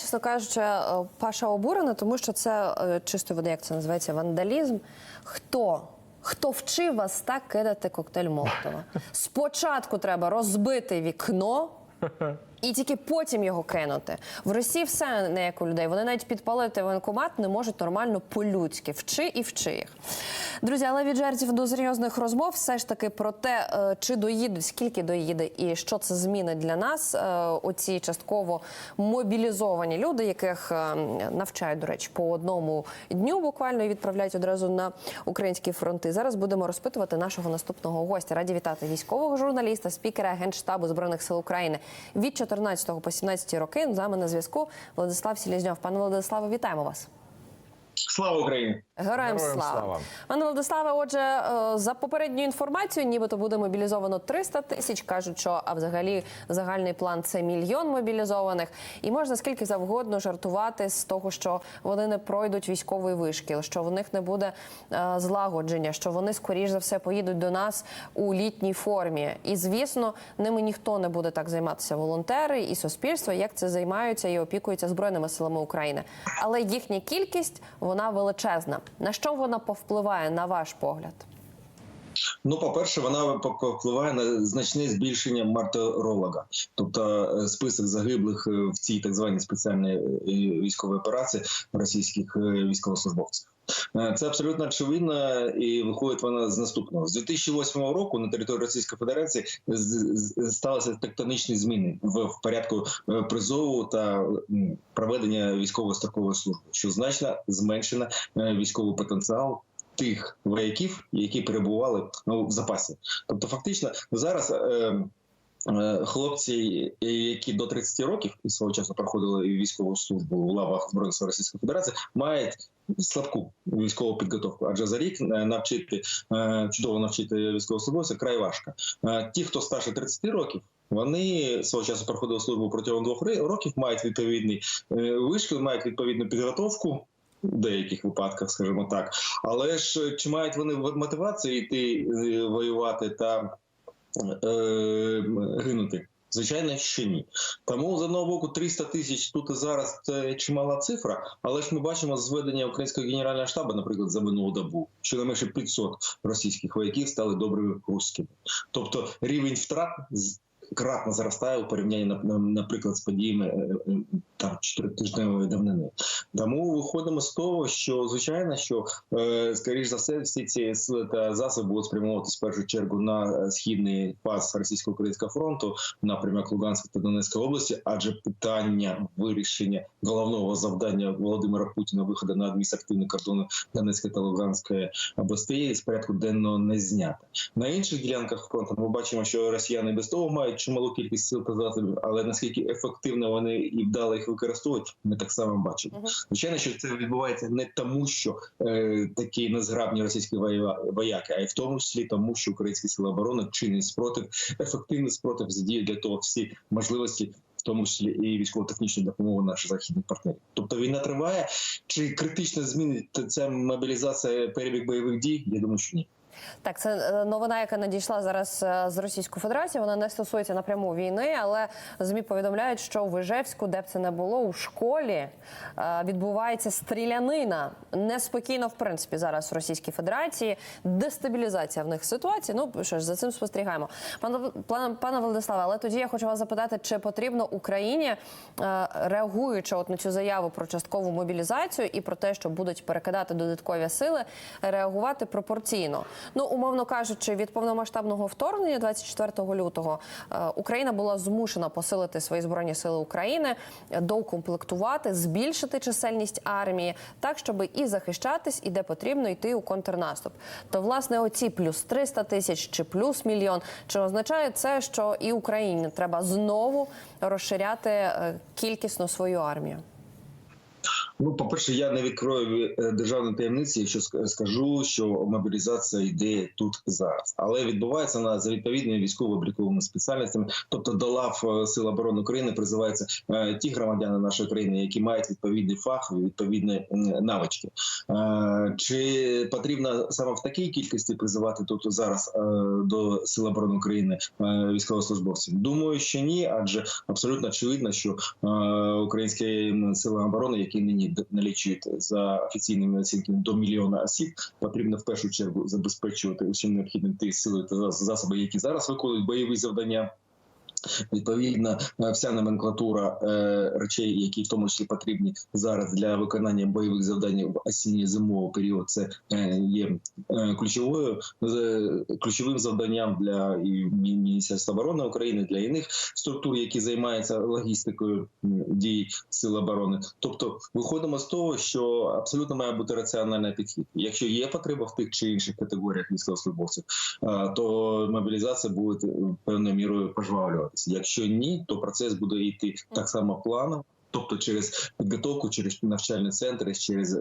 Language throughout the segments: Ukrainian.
чесно кажучи, е, Паша обурена, тому що це е, чисто води, як це називається, вандалізм. Хто? Хто вчив вас так кидати коктейль Молотова? Спочатку треба розбити вікно. І тільки потім його кинути. В Росії все не як у людей. Вони навіть підпалити воєнкомат не можуть нормально по-людськи. Вчи і вчи їх. Друзі, але від жертв до серйозних розмов все ж таки про те, е, чи доїдуть, скільки доїде і що це змінить для нас. е, Оці частково мобілізовані люди, яких е, навчають, до речі, по одному дню буквально і відправляють одразу на українські фронти. Зараз будемо розпитувати нашого наступного гостя. Раді вітати військового журналіста, спікера Генштабу збройних сил України від 14 по 17 роки. З нами на зв'язку Владислав Сілізньов. Пане Владиславе, вітаємо вас. Слава Україні! Героям, Героям слава. слава. Пане Владиславе, отже, е, за попередньою інформацією, нібито буде мобілізовано 300 тисяч. Кажуть, що а взагалі загальний план це мільйон мобілізованих. І можна скільки завгодно жартувати з того, що вони не пройдуть військовий вишкіл, що в них не буде е, злагодження, що вони скоріш за все поїдуть до нас у літній формі. І звісно, ними ніхто не буде так займатися волонтери і суспільство, як це займаються і опікуються збройними силами України. Але їхня кількість вона величезна. На що вона повпливає на ваш погляд? Ну, по-перше, вона впливає на значне збільшення мартиролога, тобто е, список загиблих е, в цій так званій спеціальній е, військовій операції російських військовослужбовців. Це абсолютно очевидно, і виходить вона з наступного з 2008 року на території Російської Федерації сталися тектонічні зміни в, порядку призову та проведення військової строкової служби, що значно зменшено військовий потенціал тих вояків, які перебували ну, в запасі. Тобто, фактично, зараз. Е, е, Хлопці, які до 30 років і свого часу проходили військову службу у лавах збройних Російської Федерації, мають слабку військову підготовку. Адже за рік е, навчити е, чудово навчити військовослужбовця край важко. Ті, хто старше 30 років. Вони свого часу проходили службу протягом двох років, мають відповідний вишкіл, мають відповідну підготовку в деяких випадках, скажімо так. Але ж чи мають вони мотивацію йти е, воювати та е, гинути? Звичайно, що ні. Тому з одного боку 300 тисяч тут і зараз це чимала цифра, але ж ми бачимо зведення українського генерального штабу, наприклад, за минулу добу, що не менше 500 російських вояків стали добрими русскими. Тобто рівень втрат кратно зростає у порівнянні на- на- наприклад, з подіями е, е, там чотиритижневої давнини. Тому виходимо з того, що звичайно, що е, скоріш за все, всі ці сили та засоби будуть спрямовуватися в першу чергу на східний пас російсько-українського фронту, напрямок Луганської та Донецької області, адже питання вирішення головного завдання Володимира Путіна виходу на адміністративний кордон Донецької та Луганської областей з порядку денного не знято. На інших ділянках фронту ми бачимо, що росіяни без того мають чималу кількість сил та засобів, але наскільки ефективно вони і вдало їх використовують, ми так само бачимо. Звичайно, що це відбувається не тому, що е, такі незграбні російські вояки, а й в тому числі тому, що українські сили оборони чинять спротив, ефективний спротив задіють для того всі можливості. В тому числі і військово-технічну допомогу наших західних партнерів. Тобто війна триває. Чи критично змінить ця мобілізація перебіг бойових дій? Я думаю, що ні. Так, це е, новина, яка надійшла зараз е, з Російської Федерації. Вона не стосується напряму війни, але змі повідомляють, що в Ижевську, де б це не було, у школі е, відбувається стрілянина. Неспокійно, в принципі, зараз в Російській Федерації. Дестабілізація в них ситуації. Ну що ж, за цим спостерігаємо. Пане пане, Владиславе, але тоді я хочу вас запитати, чи потрібно Україні, реагуючи от на цю заяву про часткову мобілізацію і про те, що будуть перекидати додаткові сили, реагувати пропорційно. Ну, умовно кажучи, від повномасштабного вторгнення 24 лютого е, Україна була змушена посилити свої збройні сили України, доукомплектувати, збільшити чисельність армії, так щоб і захищатись, і де потрібно йти у контрнаступ. То власне оці плюс 300 тисяч чи плюс мільйон, чи означає це, що і Україні треба знову розширяти е, кількісно свою армію? Ну, по-перше, я не відкрою е, державної таємниці, якщо ск- скажу, що мобілізація йде тут зараз, але відбувається вона за відповідними військово-обліковими спеціальностями. Тобто до лав е, Сил оборони України призиваються е, ті громадяни нашої країни, які мають відповідний фах, відповідні навички. Чи потрібно саме в такій кількості призивати тут зараз до Сил оборони України військовослужбовців? Думаю, що ні, адже абсолютно очевидно, що українські сили оборони, які нині налічують за офіційними оцінками до мільйона осіб, потрібно в першу чергу забезпечувати усім необхідним ті сили та зас- засоби, які зараз виконують бойові завдання. Відповідно, вся номенклатура е, речей, які в тому числі потрібні зараз для виконання бойових завдань в осінньо-зимовий період, це е, є е, ключовою ключовим завданням для Міністерства оборони України для інших структур, які займаються логістикою дій сил оборони. Тобто, виходимо з того, що абсолютно має бути раціональний підхід. Якщо є потреба в тих чи інших категоріях військовослужбовців, то мобілізація буде певною мірою пожвавлюватися. Якщо ні, то процес буде йти так само планом. Тобто через підготовку, через навчальні центри, через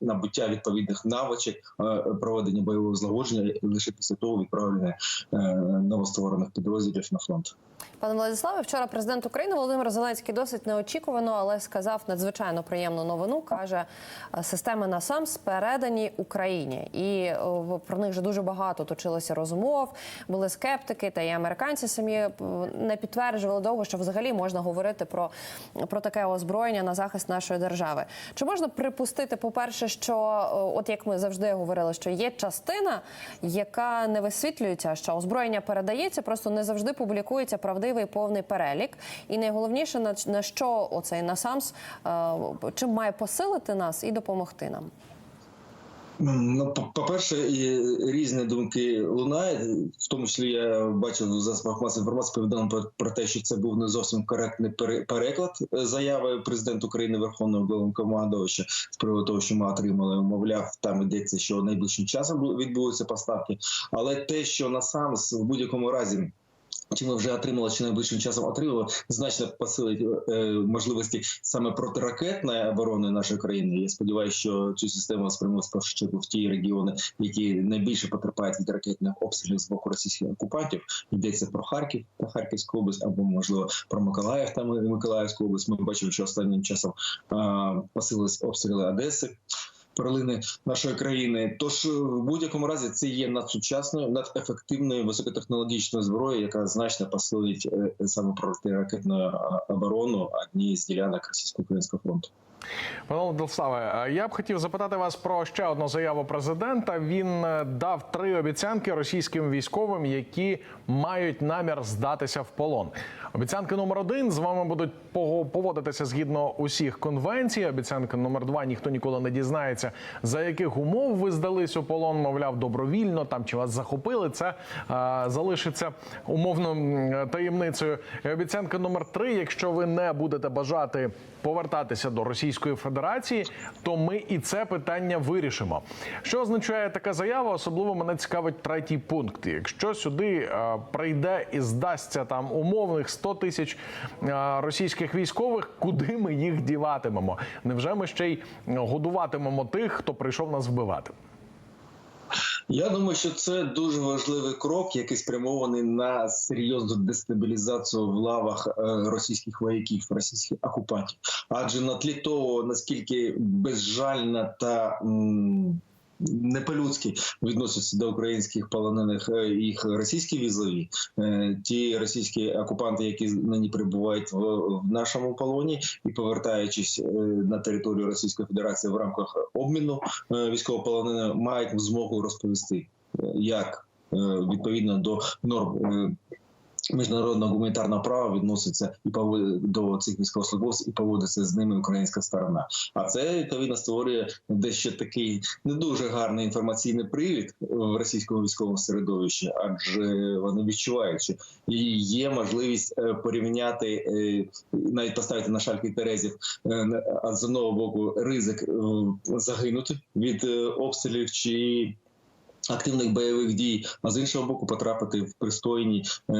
набуття відповідних навичок, е, проведення бойового злагодження лише після того відправлення е, новостворених підрозділів на фронт. Пане Владиславе, вчора президент України Володимир Зеленський досить неочікувано, але сказав надзвичайно приємну новину. каже, е, системи НАСАМС передані Україні, і про них вже дуже багато точилося розмов. Були скептики, та і американці самі не підтверджували довго, що взагалі можна говорити про, про таке озброєння на захист нашої держави. Чи можна припустити, по-перше, що от як ми завжди говорили, що є частина, яка не висвітлюється, що озброєння передається, просто не завжди публікується правдивий повний перелік. І найголовніше на, на що оцей насамс е, чим має посилити нас і допомогти нам. Ну, по- по-перше, і різні думки лунають. В тому числі я бачив засобах масової інформації повідомлено про, те, що це був не зовсім коректний пере- переклад заяви президента України Верховного Головнокомандувача з приводу того, що ми отримали, мовляв, там йдеться, що найближчим часом бу- відбудуться поставки. Але те, що на сам в будь-якому разі. Чи ми вже отримали, чи найближчим часом отримали, значно посилить е, можливості саме протиракетної оборони нашої країни. Я сподіваюся, що цю систему спрямують першу чергу в ті регіони, які найбільше потерпають від ракетних обстрілів з боку російських окупантів. Йдеться про Харків та Харківську область, або можливо про Миколаїв та Миколаївську область. Ми бачимо, що останнім часом а, посилились обстріли Одеси. Перлини нашої країни, тож е, в будь-якому разі це є надсучасною, надефективною високотехнологічною зброєю, яка значно посилить е, саме протиракетну ракетну оборону однієї з ділянок російсько-українського фронту. Пане Владиславе, е, я б хотів запитати вас про ще одну заяву президента. Він е, дав три обіцянки російським військовим, які мають намір здатися в полон. Обіцянка номер один з вами будуть поводитися згідно усіх конвенцій. Обіцянка номер два ніхто ніколи не дізнається, за яких умов ви здались у полон, мовляв, добровільно там чи вас захопили. Це е, залишиться умовно таємницею. І обіцянка номер три: якщо ви не будете бажати повертатися до Російської Федерації, то ми і це питання вирішимо. Що означає така заява? Особливо мене цікавить третій пункт. Якщо сюди е, прийде і здасться там умовних 100 тисяч е, російських військових, куди ми їх діватимемо? Невже ми ще й годуватимемо тих, хто прийшов нас вбивати? Я думаю, що це дуже важливий крок, який спрямований на серйозну дестабілізацію в лавах е, російських вояків, російських окупантів. Адже на тлі того, наскільки безжальна та м, не по-людськи відносяться до українських полонених е, їх російські візові, е, ті російські окупанти, які нині перебувають в, нашому полоні і повертаючись е, на територію Російської Федерації в рамках обміну військовополонених, мають змогу розповісти, як відповідно до норм. Міжнародного гуманітарного права відноситься і до цих військовослужбовців і поводиться з ними українська сторона. А це відповідно створює дещо такий не дуже гарний інформаційний привід в російському військовому середовищі, адже вони відчувають, що є можливість е, порівняти е, навіть поставити на шальки терезів е, з одного боку ризик загинути від обстрілів чи Активних бойових дій, а з іншого боку, потрапити в пристойні е,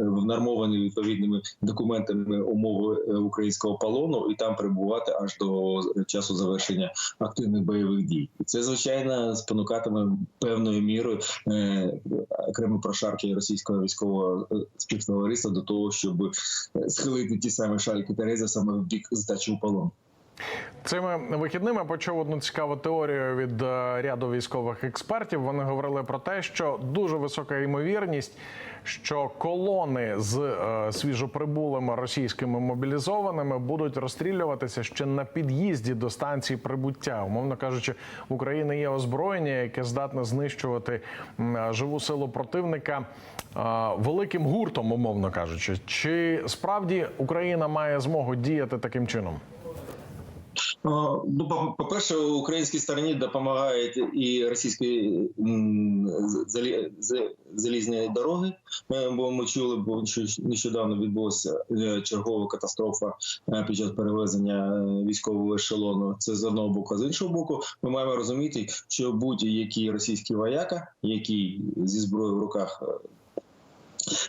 внормовані відповідними документами умови е, українського полону і там перебувати аж до часу завершення активних бойових дій. Це звичайно спонукатиме певною мірою е, окремі прошарки російського військового співтовариства до того, щоб схилити ті самі шальки Терези саме в бік здачі у полон. Цими вихідними почув одну цікаву теорію від е, ряду військових експертів. Вони говорили про те, що дуже висока ймовірність, що колони з е, свіжоприбулими російськими мобілізованими будуть розстрілюватися ще на під'їзді до станції прибуття. Умовно кажучи, в Україні є озброєння, яке здатне знищувати е, живу силу противника великим гуртом, умовно кажучи. Чи справді Україна має змогу діяти таким чином? Ну, по- по-перше, українській стороні допомагають і російські залізні дороги. Бо ми чули, бо що нещодавно відбулася е, чергова катастрофа е, під час перевезення е, військового ешелону. Це з одного боку, а з іншого боку, ми маємо розуміти, що будь-який російський вояка, який зі зброєю в руках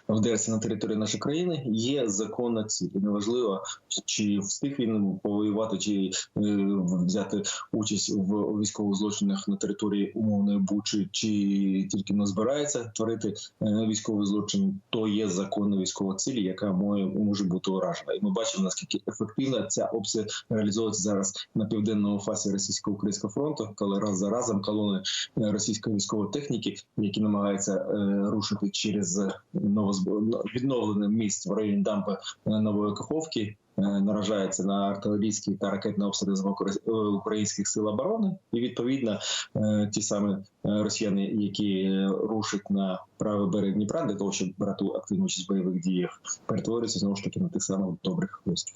вдерся на територію нашої країни, є законна ціль. І неважливо, чи встиг він повоювати, чи е, взяти участь в військових злочинах на території умовної Бучі, чи тільки не збирається творити е, військовий злочин, то є законна військова ціль, яка може, може бути уражена. І ми бачимо наскільки ефективно ця опція реалізовується зараз на південному фасі російсько-українського фронту, коли раз за разом колони е, російської військової техніки, які намагаються е, рушити через відновлене місць в районі дампи е, Нової Каховки. е, Наражається на артилерійські та ракетні обстріли з е, українських сил оборони, і відповідно ті самі росіяни, які рушать на правий берег Дніпра для того, щоб брати активну участь в бойових діях, перетворюються знову ж таки на тих самих добрих військ.